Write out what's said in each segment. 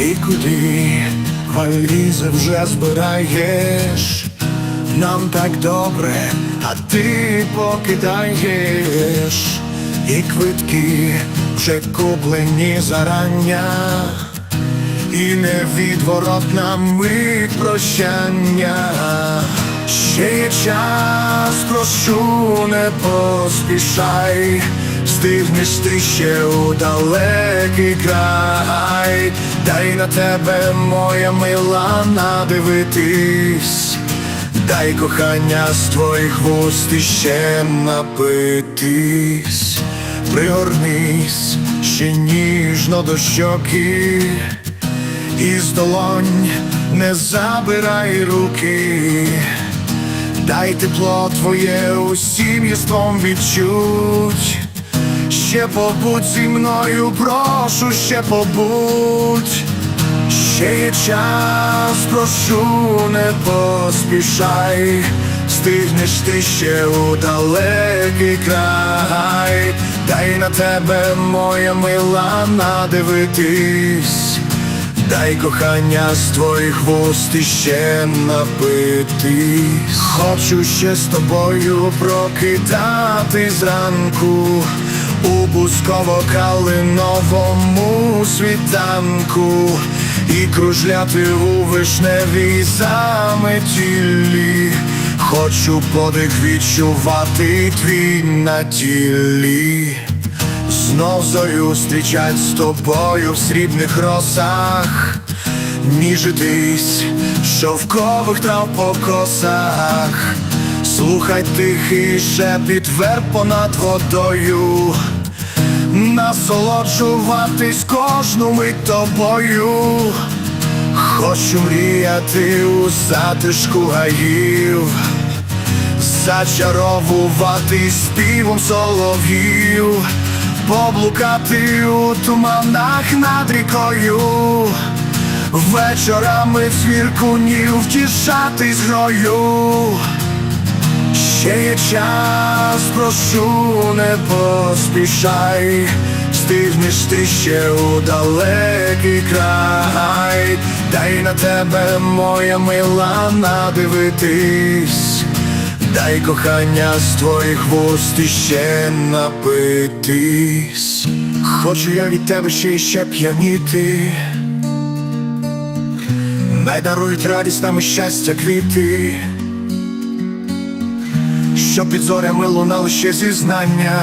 І куди валізи вже збираєш? Нам так добре, а ти покидаєш, і квитки вже куплені зарання, і невідворотна мить прощання. Ще є час, прошу, не поспішай, Стигнеш ти ще у далекий край, дай на тебе, моя мила, надивитись, дай кохання з твоїх вуст іще напитись, пригорнись ще ніжно до щоки, із долонь не забирай руки. Дай тепло твоє усім єством відчуть. Ще побудь зі мною, прошу, ще побудь. Ще є час, прошу, не поспішай. Стигнеш ти ще у далекий край. Дай на тебе, моя мила, надивитись. Дай кохання з твоїх вуст іще напитись Хочу ще з тобою прокидати зранку У бусково-калиновому світанку І кружляти у вишневій заметілі Хочу подих відчувати твій на тілі. Знов зорю зустрічать з тобою в срібних росах, ніжитись шовкових трав по косах, слухай тихий шепіт верб понад водою, насолоджуватись кожну мить тобою. Хочу мріяти у затишку гаїв, зачаровувати співом солов'їв, поблукати у туманах над рікою, вечорами в свіркунів втішатись грою. Ще є час, прошу, не поспішай, стигнеш ти ще у далекий край, дай на тебе, моя мила, надивитись, дай кохання з твоїх вуст іще напитись. Хочу я від тебе ще й ще п'яніти, най дарують радість нам щастя квіти. Що під зорями лунали ще зізнання,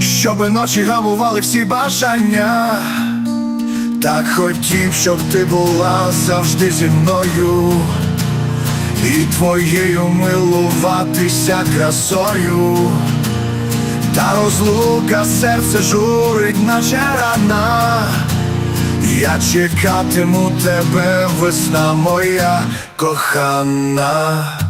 Щоби ночі гамували всі бажання, так хотів, щоб ти була завжди зі мною, і твоєю милуватися красою, та розлука серце журить, наче рана. Я чекатиму тебе, весна моя кохана.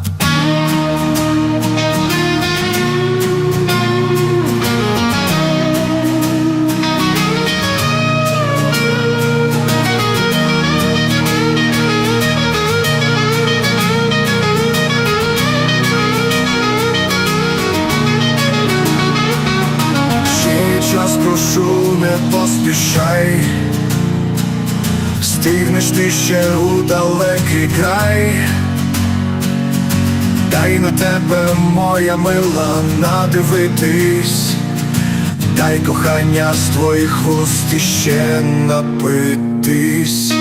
Стигнеш ти ще у далекий край, дай на тебе, моя мила, надивитись, дай кохання з твоїх вуст іще напитись.